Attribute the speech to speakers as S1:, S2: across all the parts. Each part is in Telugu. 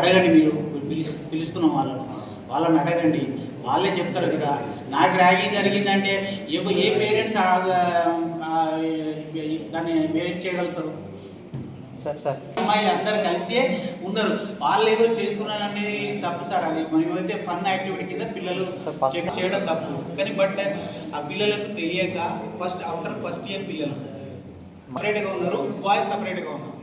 S1: అడగండి మీరు. పిలిచి పిలుస్తున్నాం వాళ్ళని. వాళ్ళని అడగండి. వాళ్ళే చెప్తారు కదా. నాకు ర్యాగింగ్ జరిగిందంటే ఏ ఏ పేరెంట్స్ దాన్ని బిహేవ్ చేయగలుగుతారు?
S2: Sir sir.
S1: అమ్మాయిలు అందరు కలిసి ఉన్నారు. వాళ్ళు ఏదో చేస్తున్నారు అనేది తప్పు సార్. అది మనమైతే ఫన్ యాక్టివిటీ కింద పిల్లలు చెక్ చేయడం తప్పు. కానీ బట్ ఆ పిల్లలకు తెలియక ఫస్ట్ ఆఫ్టర్ ఫస్ట్ ఇయర్ పిల్లలు. సపరేట్గా ఉన్నారు. బాయ్స్ సపరేట్గా ఉన్నారు.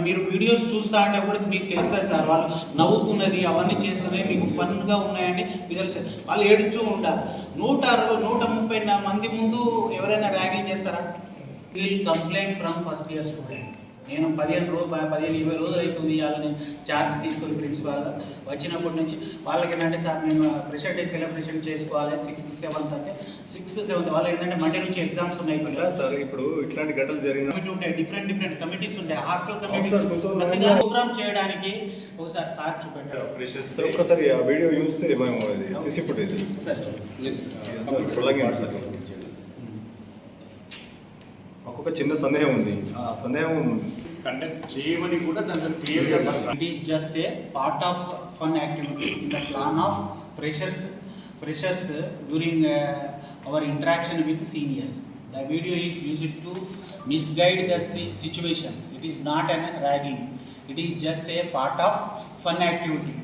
S1: మీరు వీడియోస్ చూస్తా అంటే కూడా మీకు తెలుస్తుంది సార్? వాళ్ళు నవ్వుతున్నది అవన్నీ చేస్తున్నాయి మీకు ఫన్గా ఉన్నాయని మీకు తెలుసు? వాళ్ళు ఏడుచూ ఉంటారు. నూట అరవై నూట ముప్పై మంది ముందు ఎవరైనా ర్యాగింగ్ చేస్తారా? Will complaint from first year student నేను పదిహేను రోజు పదిహేను ఇరవై రోజులు అవుతుంది వాళ్ళని ఛార్జ్ తీసుకొని ప్రిన్సిపాల్గా వచ్చినప్పటి నుంచి వాళ్ళకి ఏంటంటే సార్ మేము ప్రెషర్ డే సెలబ్రేషన్ చేసుకోవాలి సిక్స్త్ సెవెంత్ అంటే సిక్స్త్ సెవెంత్ వాళ్ళు ఏంటంటే మండే నుంచి ఎగ్జామ్స్ ఉన్నాయి
S3: సార్ ఇప్పుడు ఇట్లాంటి ఘటనలు జరిగిన
S1: కమిటీ ఉంటాయి డిఫరెంట్ డిఫరెంట్ కమిటీస్ ఉంటాయి. హాస్టల్ కమిటీస్ ప్రతి ప్రోగ్రామ్ చేయడానికి ఒకసారి సార్ చూపెట్టారు.
S3: సార్ ఒక్కసారి ఆ వీడియో చూస్తే మేము సిసి ఫుటేజ్
S1: సార్.
S3: సార్ ఒక్కొక్క చిన్న సందేహం ఉంది. ఆ సందేహం
S4: కండక్ట్ చేయమని కూడా దాంట్లో క్లియర్గా
S1: it is just a part of fun activity in the plan of freshers freshers during our interaction with seniors the video is used to misguide the situation it is not an ragging it is just a part of fun activity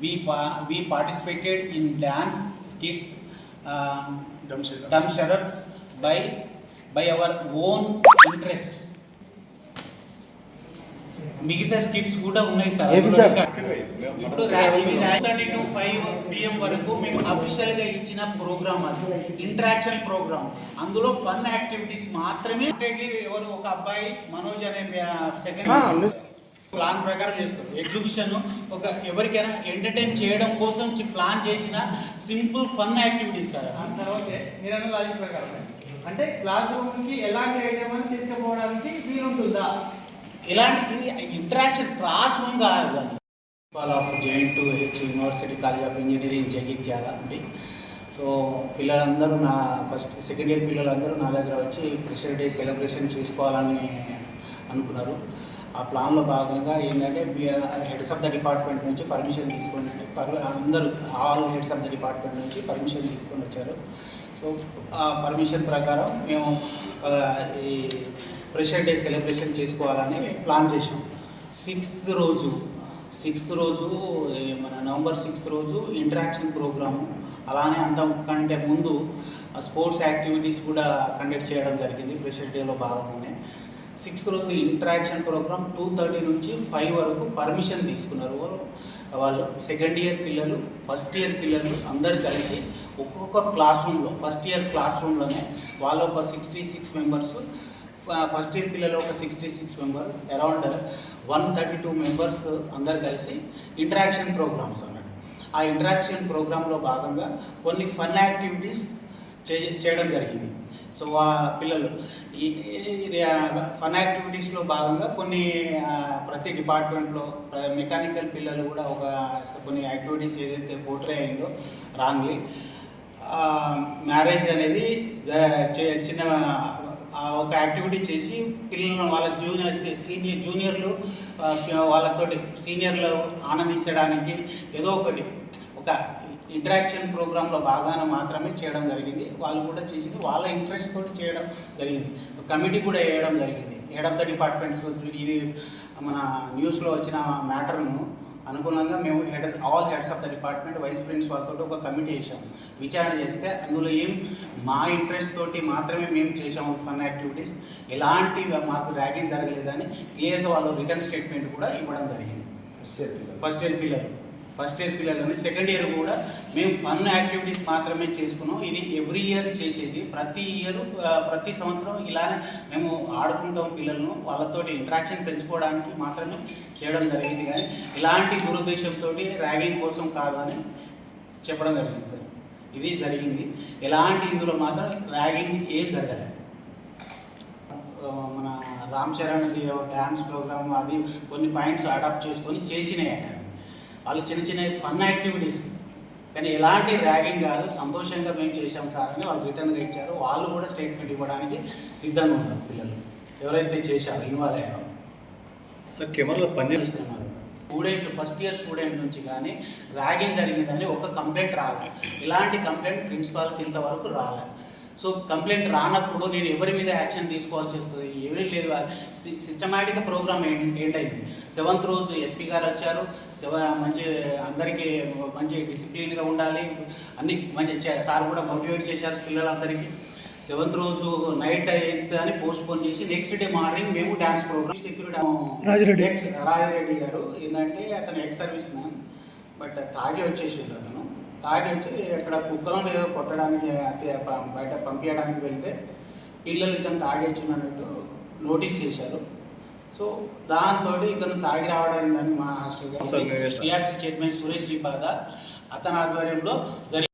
S1: we pa- we participated in dance skits um, dumb by by our own interest. మిగతా స్కిట్స్ కూడా ఉన్నాయి సార్? ఇప్పుడు ఇది థర్టీ టు ఫైవ్ పిఎం వరకు మేము అఫీషియల్గా ఇచ్చిన ప్రోగ్రామ్ అది. ఇంటరాక్షన్ ప్రోగ్రామ్ అందులో ఫన్ యాక్టివిటీస్ మాత్రమే. ఎవరు ఒక అబ్బాయి మనోజ్ అనే సెకండ్ ప్లాన్ ప్రకారం చేస్తారు ఎగ్జిబిషన్ ఒక ఎవరికైనా ఎంటర్టైన్ చేయడం కోసం ప్లాన్ చేసిన simple fun activities sir
S5: sir okay మీరన్న లాజిక్ ప్రకారం. అంటే క్లాస్ రూమ్కి ఎలాంటి ఐటమ్ అని తీసుకుపోవడానికి వీలుంటుందా
S1: ఇలాంటి ఇంటరాక్షన్ క్లాస్ రూమ్ కాదు అది. Principal of JNTUH university college of engineering Jagtial అండి. సో పిల్లలందరూ నా ఫస్ట్ సెకండ్ ఇయర్ పిల్లలందరూ నా దగ్గర వచ్చి ప్రెషర్ డే సెలబ్రేషన్ చేసుకోవాలని అనుకున్నారు. ఆ ప్లాన్లో భాగంగా ఏంటంటే హెడ్స్ ఆఫ్ ద డిపార్ట్మెంట్ నుంచి పర్మిషన్ తీసుకొని అందరూ all heads of the department నుంచి పర్మిషన్ తీసుకొని వచ్చారు. సో ఆ పర్మిషన్ ప్రకారం మేము ఈ ప్రెషర్ డే సెలబ్రేషన్ చేసుకోవాలని ప్లాన్ చేసాం సిక్స్త్ రోజు సిక్స్త్ రోజు మన నవంబర్ సిక్స్త్ రోజు ఇంటరాక్షన్ ప్రోగ్రాము. అలానే అంతకంటే ముందు స్పోర్ట్స్ యాక్టివిటీస్ కూడా కండక్ట్ చేయడం జరిగింది ప్రెషర్ డేలో భాగంగానే. సిక్స్త్ రోజు ఇంటరాక్షన్ ప్రోగ్రామ్ టూ థర్టీ నుంచి ఫైవ్ వరకు పర్మిషన్ తీసుకున్నారు. వాళ్ళు వాళ్ళు సెకండ్ ఇయర్ పిల్లలు ఫస్ట్ ఇయర్ పిల్లలు అందరు కలిసి ఒక్కొక్క క్లాస్ రూమ్లో ఫస్ట్ ఇయర్ క్లాస్ రూమ్లోనే వాళ్ళు ఒక sixty six members first year పిల్లలు ఒక sixty six member around one thirty two members అందరు కలిసి ఇంటరాక్షన్ ప్రోగ్రామ్స్ అన్నట్టు. ఆ ఇంటరాక్షన్ ప్రోగ్రాంలో భాగంగా కొన్ని ఫన్ యాక్టివిటీస్ చేయడం జరిగింది. సో ఆ పిల్లలు ఈ ఫన్ యాక్టివిటీస్లో భాగంగా కొన్ని ప్రతి డిపార్ట్మెంట్లో మెకానికల్ పిల్లలు కూడా ఒక కొన్ని యాక్టివిటీస్ ఏదైతే పోర్ట్రే అయిందో రాంగ్లీ మ్యారేజ్ అనేది చిన్న ఒక యాక్టివిటీ చేసి పిల్లలను వాళ్ళ జూనియర్ సీనియర్ జూనియర్లు వాళ్ళతో వాళ్ళతోటి సీనియర్లు ఆనందించడానికి ఏదో ఒకటి ఒక ఇంటరాక్షన్ ప్రోగ్రాంలో భాగాన మాత్రమే చేయడం జరిగింది. వాళ్ళు కూడా చేసింది. వాళ్ళ ఇంట్రెస్ట్ తోటి చేయడం జరిగింది. కమిటీ కూడా వేయడం జరిగింది. హెడ్ ఆఫ్ ద డిపార్ట్మెంట్స్ ఇది మన న్యూస్లో వచ్చిన మ్యాటర్ను అనుగుణంగా మేము head all heads of the department vice principal తోటి ఒక కమిటీ వేసాం విచారణ చేస్తే అందులో ఏం మా ఇంట్రెస్ట్ తోటి మాత్రమే మేము చేసాము ఫన్ యాక్టివిటీస్. ఎలాంటి మాకు ర్యాగింగ్ జరగలేదని క్లియర్గా వాళ్ళు రిటర్న్ స్టేట్మెంట్ కూడా ఇవ్వడం జరిగింది. ఫస్ట్ ఇయర్ పిల్లలు. ఫస్ట్ ఇయర్ ఫస్ట్ ఇయర్ పిల్లలని సెకండ్ ఇయర్ కూడా మేము ఫన్ యాక్టివిటీస్ మాత్రమే చేసుకున్నాం. ఇది ఎవ్రీ ఇయర్ చేసేది. ప్రతి ఇయర్ ప్రతి సంవత్సరం ఇలానే మేము ఆడుకుంటాం పిల్లలను. వాళ్ళతోటి ఇంట్రాక్షన్ పెంచుకోవడానికి మాత్రమే చేయడం జరిగింది. కానీ ఇలాంటి దురుద్దేశంతో ర్యాగింగ్ కోసం కాదు అని చెప్పడం జరిగింది సార్. ఇది జరిగింది. ఎలాంటి ఇందులో మాత్రం ర్యాగింగ్ ఏం జరగలేదు. మన రామ్ చరణ్ డ్యాన్స్ ప్రోగ్రామ్ అది కొన్ని పాయింట్స్ అడాప్ట్ చేసుకొని చేసినాయి అవి. వాళ్ళు చిన్న చిన్న ఫన్ యాక్టివిటీస్. కానీ ఎలాంటి ర్యాగింగ్ కాదు సంతోషంగా మేము చేశాం సార్ అని వాళ్ళు రిటర్న్గా ఇచ్చారు. వాళ్ళు కూడా స్టేట్మెంట్ ఇవ్వడానికి సిద్ధంగా ఉన్నారు పిల్లలు. ఎవరైతే చేశారో ఇన్వాల్వ్ అయ్యారో.
S3: సార్ కెమెరాలో పనిచేస్తుంది
S1: చేస్తున్నాం అది స్టూడెంట్ ఫస్ట్ ఇయర్ స్టూడెంట్ నుంచి కానీ ర్యాగింగ్ జరిగిందని ఒక కంప్లైంట్ రాలే. ఇలాంటి కంప్లైంట్ ప్రిన్సిపాల్కి ఇంతవరకు రాలే. సో కంప్లైంట్ రానప్పుడు నేను ఎవరి మీద యాక్షన్ తీసుకోవాల్సి వస్తుంది? ఏమీ లేదు. సిస్టమేటిక్ ప్రోగ్రామ్ ఏంటైంది సెవెంత్ రోజు ఎస్పీ గారు వచ్చారు. సెవ మంచి అందరికీ మంచి డిసిప్లిన్గా ఉండాలి. అన్ని మంచి సార్ కూడా మోటివేట్ చేశారు పిల్లలందరికీ. సెవెంత్ రోజు నైట్ అయింది అని పోస్ట్ పోన్ చేసి నెక్స్ట్ డే మార్నింగ్ మేము dance program security
S6: Rajireddy.
S1: Ex Rajireddy గారు. ఏంటంటే అతను ఎక్స్ సర్వీస్ మ్యాన్. బట్ తాగి వచ్చేసిండు అతను. తాగి వచ్చి అక్కడ కుక్కలను ఏదో కొట్టడానికి బయట పంపించడానికి వెళ్తే పిల్లలు ఇతను తాగి వచ్చినట్టు నోటీస్ చేశారు సో దాంతో ఇతను తాగి రావడం దాన్ని మా hostel. CRC chairman Suresh Sripada అతని ఆధ్వర్యంలో జరిగి